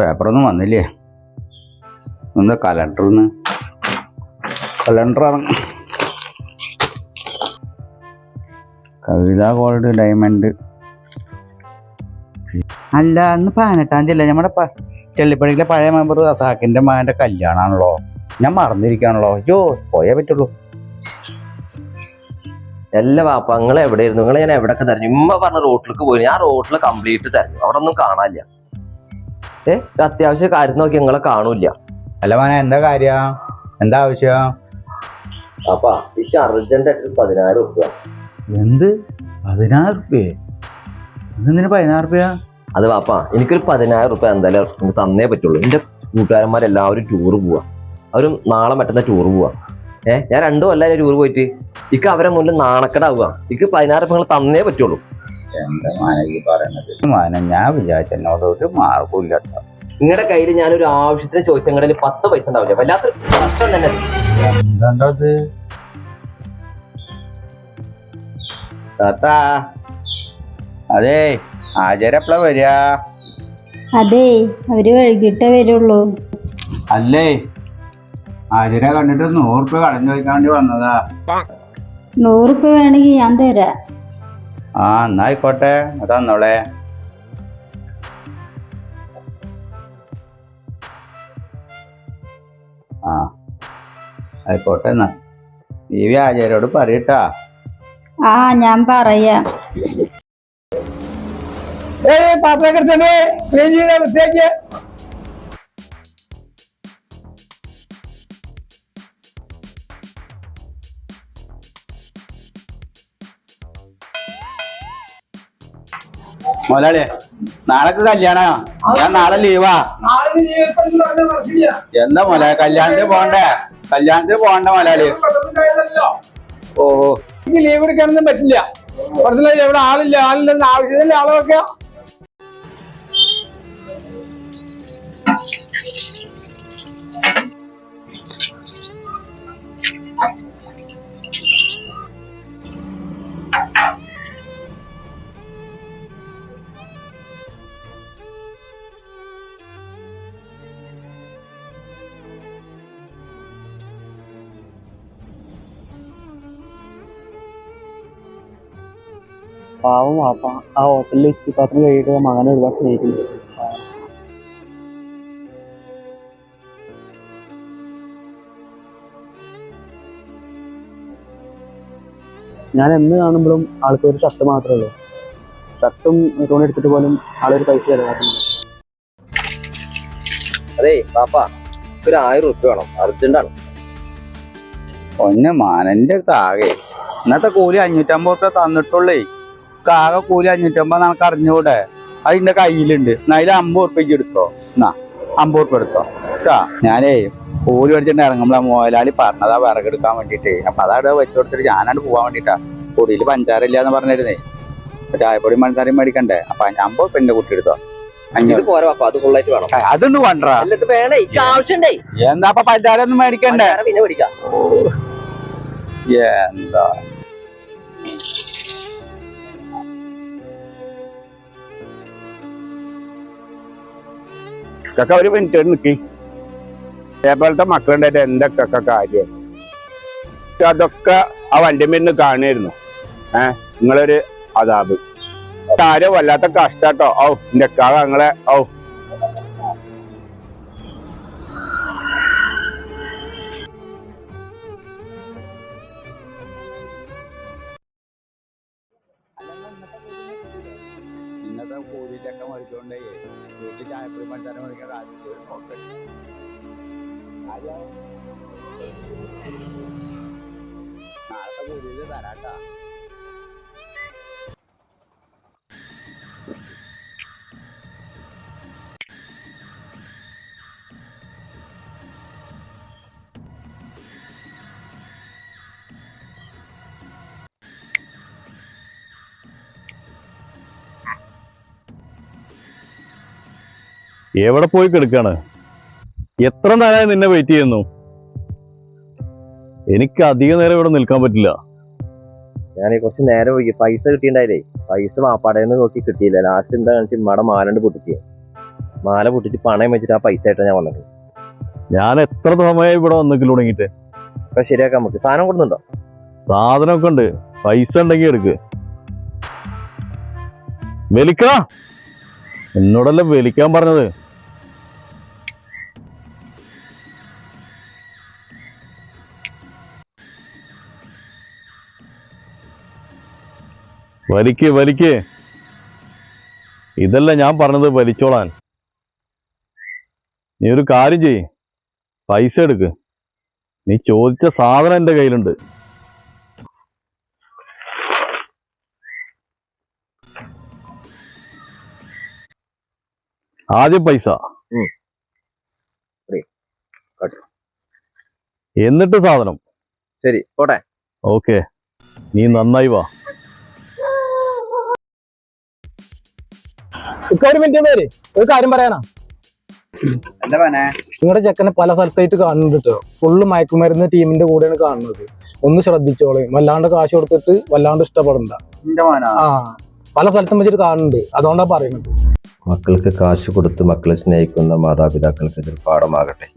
പേപ്പറൊന്നും വന്നില്ലേ? എന്താ കലണ്ടറിന്ന്. Calendar Kavitha gold diamond. അല്ല ഇന്ന് പതിനെട്ടാം തീയതി അല്ലേ? നമ്മുടെ ചെള്ളിപ്പടിക്കിലെ പഴയ മെമ്പർ റസാഖിന്റെ മകന്റെ കല്യാണമാണല്ലോ ഞാൻ മറന്നിരിക്കുകയാണല്ലോ. അയ്യോ പോയേ പറ്റുള്ളൂ. എല്ലാ വാപ്പ നിങ്ങൾ എവിടെയായിരുന്നു നിങ്ങൾ ഞാൻ എവിടെയൊക്കെ തെരഞ്ഞു? ഇമ്മ പറഞ്ഞ റോട്ടിലേക്ക് പോയി. ഞാൻ റോട്ടിൽ കംപ്ലീറ്റ് തെരഞ്ഞു. അവിടെ ഒന്നും കാണാനില്ല. ഏ അത്യാവശ്യം കാര്യം നോക്കി നിങ്ങളെ കാണൂല അല്ല മോനെ എന്താ കാര്യ? എന്താ ആവശ്യം? അപ്പൊ എനിക്ക് അർജന്റ് ആയിട്ട് പതിനായിരം ഉറുപ്പ്യ. എന്ത്? പതിനായിരം റുപ്യ എന്തിനു പതിനായിരം റുപ്യ അത് വാപ്പാ എനിക്കൊരു പതിനായിരം ഉറുപ്പ്യ എന്തായാലും തന്നേ പറ്റുള്ളൂ. എന്റെ കൂട്ടുകാരന്മാരെല്ലാവരും ടൂർ പോവാ. അവരും നാളെ മറ്റന്നാ ടൂർ പോവാ. ഏ ഞാൻ രണ്ടു കൊല്ലം ടൂർ പോയിട്ട്. ഇക്ക് അവരെ മുന്നിൽ നാണക്കടാവുക. ഇക്ക് പതിനായിരം ഉറുപ്പ്യ നിങ്ങൾ തന്നേ പറ്റുള്ളൂ. എന്താ മോനെ ഈ പറയണത് മോനെ. ഞാൻ വിചാരിച്ച എന്നോട് ഒരു മാർക്കും ഇല്ല കേട്ടോ. നിങ്ങളുടെ കയ്യിൽ ഞാനൊരു ആവശ്യത്തിന് ചോദിച്ചാൽ നിങ്ങളുടെ പത്ത് പൈസ ഉണ്ടാവില്ല? വല്ലാത്തൊരു കഷ്ടം തന്നെ. എന്താണ്ടത്? താത്താ അതെ ആചാരപ്പള വരിക. അതെ അവർ വൈകിട്ടേ വരുള്ളൂ. അല്ലേ? ആചാര കണ്ടിട്ട് നൂറുപ്യ രൂപ കടം ചോദിക്കാൻ വേണ്ടി വന്നതാ. നൂറുപ്യ വേണമെങ്കിൽ ഞാൻ തരാം. ആ എന്നായിക്കോട്ടെ അതന്നോളെ അത് തന്നോളെ ആ ആയിക്കോട്ടെ എന്നാ. ഈ വ്യാജരോട് പറയട്ടാ. ആ ഞാൻ പറയാം. മുതലാളിയെ നാളെ കല്യാണ? ഞാൻ നാളെ ലീവാ. എന്താ മുല കല്യാണത്തിന് പോണ്ടേ? കല്യാണത്തിന് പോണ്ട മുതലാളി? ഓ ലീവ് എടുക്കാനൊന്നും പറ്റില്ല. ഇവിടെ ആളില്ല? ആളില്ലെന്ന് ആവശ്യമില്ല ആളെ വെക്കാം. പാവം വാപ്പ. ആ ഹോട്ടലിൽ എത്തി പാത്രം കഴിയിട്ട് മകനെ ഒരുപാട് സ്നേഹിക്കുന്നു. ഞാൻ എന്ന് കാണുമ്പോഴും ആൾക്ക് ഒരു ഷർട്ട് മാത്രമേ ഉള്ളൂ. ഷർട്ടും തുണി എടുത്തിട്ട് പോലും ആളൊരു പൈസ ചെലവാക്കുന്നു അതെ പാപ്പ ഒരു ആയിരം ഉറുപ്പ്യ വേണം. അർജന്റാണ് ഒന്ന് മാനന്റെ ആകെ ഇന്നത്തെ കൂലി അഞ്ഞൂറ്റമ്പത് റുപ്യ തന്നിട്ടുള്ളേ. ആകെ കൂലി അഞ്ഞൂറ്റമ്പത് നമുക്ക് അറിഞ്ഞൂടെ അതിന്റെ കയ്യിലുണ്ട്. എന്നാ അതിൽ അമ്പത് ഉറുപ്പിക്ക് എടുത്തോ? എന്നാ അമ്പത് റുപ്യ എടുത്തോ? കേട്ടാ ഞാനേ കൂലി പഠിച്ചിട്ട് ഇറങ്ങുമ്പോൾ മുതലാളി പറഞ്ഞതാ വിറകെടുക്കാൻ വേണ്ടിട്ട് അപ്പൊ അതവിടെ വെച്ചു കൊടുത്തിട്ട് ഞാനാണ്ട് പോവാൻ വേണ്ടിട്ടാ. കുടിയിൽ പഞ്ചാര ഇല്ല എന്ന് പറഞ്ഞിരുന്നേ ചായപ്പൊടി പഞ്ചാരയും മേടിക്കണ്ടേ? അപ്പൊ അമ്പത് റുപ്യന്റെ കുട്ടി എടുത്തോ? അതുണ്ട് അഞ്ഞൂറ് പോരാ പാപ്പ അത് ഫുള്ളായിട്ട് വേണം. അതൊന്ന് കൊണ്ടാ അല്ല ഇത് വേണേ എന്താ പഞ്ചാര ഒന്നും മേടിക്കണ്ടേ? എന്താ? കക്ക ഒരു മിനിറ്റ് നിക്കി. അതേപോലത്തെ മക്കളുണ്ടായിട്ട് എന്തൊക്കെ കാര്യം? അതൊക്കെ ആ വണ്ടിമേന്ന് കാണുമായിരുന്നു ഏഹ് നിങ്ങളൊരു അതാബ് ആരോ വല്ലാത്ത കഷ്ടാട്ടോ. ഔ കാക നിങ്ങളെ ഔ ഇന്നത്തെ കൂലിയിലൊക്കെ മറിച്ചോണ്ടേ വീട്ടിൽ ചായപ്പൊടി പഞ്ചാര മറിക്കാൻ ആദ്യത്തെ നോക്കട്ടെ നാളത്തെ കൂലിയിൽ തരാട്ടാ എവിടെ പോയി കിടക്കാണ്? എത്ര നേരമായി നിന്നെ വെയിറ്റ് ചെയ്യുന്നു? എനിക്ക് അധിക നേരം ഇവിടെ നിൽക്കാൻ പറ്റില്ല. ഞാൻ കുറച്ച് നേരം പോയി പൈസ കിട്ടിണ്ടായില്ലേ പൈസ വാപ്പാടേന്ന് നോക്കി കിട്ടിയില്ല. ലാസ്റ്റ് എന്താ കാണിച്ച് മട മാലണ്ട് പൊട്ടിച്ച്. മാല പൊട്ടിച്ച് പണയം വെച്ചിട്ട് ആ പൈസ ആയിട്ടാണ് ഞാൻ വന്നത്. ഞാൻ എത്ര സമയമായി ഇവിടെ വന്നിക്കില്ല തുടങ്ങിയിട്ട്? അപ്പൊ ശരിയാക്കാം നമുക്ക്. സാധനം കൊടുക്കുന്നുണ്ടോ? സാധനമൊക്കെ ഉണ്ട്. പൈസ ഉണ്ടെങ്കിൽ എടുക്ക്. വലിക്ക എന്നോടല്ല വലിക്കാൻ പറഞ്ഞത്? വലിക്ക് വലിക്ക്. ഇതല്ല ഞാൻ പറഞ്ഞത് വലിച്ചോളാൻ. നീ ഒരു കാര്യം ചെയ്യ്. പൈസ എടുക്ക്. നീ ചോദിച്ച സാധനം എന്റെ കയ്യിലുണ്ട്. ആദ്യം പൈസ. എന്നിട്ട് സാധനം. ശരി പോട്ടെ. ഓക്കെ. നീ നന്നായി വാ. ഇക്ക ഒരു മിനിറ്റ് പേര്. ഒരു കാര്യം പറയാനാ. നിങ്ങളുടെ ചെക്കനെ പല സ്ഥലത്തായിട്ട് കാണുന്നുണ്ട് കേട്ടോ ഫുള്ള് മയക്കുമരുന്ന് ടീമിന്റെ കൂടെയാണ് കാണുന്നത്. ഒന്ന് ശ്രദ്ധിച്ചോളെ. വല്ലാണ്ട് കാശ് കൊടുത്തിട്ട് വല്ലാണ്ട് ഇഷ്ടപ്പെടണ്ട. ആ. പല സ്ഥലത്തും വെച്ചിട്ട് കാണുന്നുണ്ട്. അതുകൊണ്ടാ പറയുന്നത് മക്കൾക്ക് കാശ് കൊടുത്ത് മക്കളെ സ്നേഹിക്കുന്ന മാതാപിതാക്കൾക്ക് ഇതൊരു പാഠമാകട്ടെ.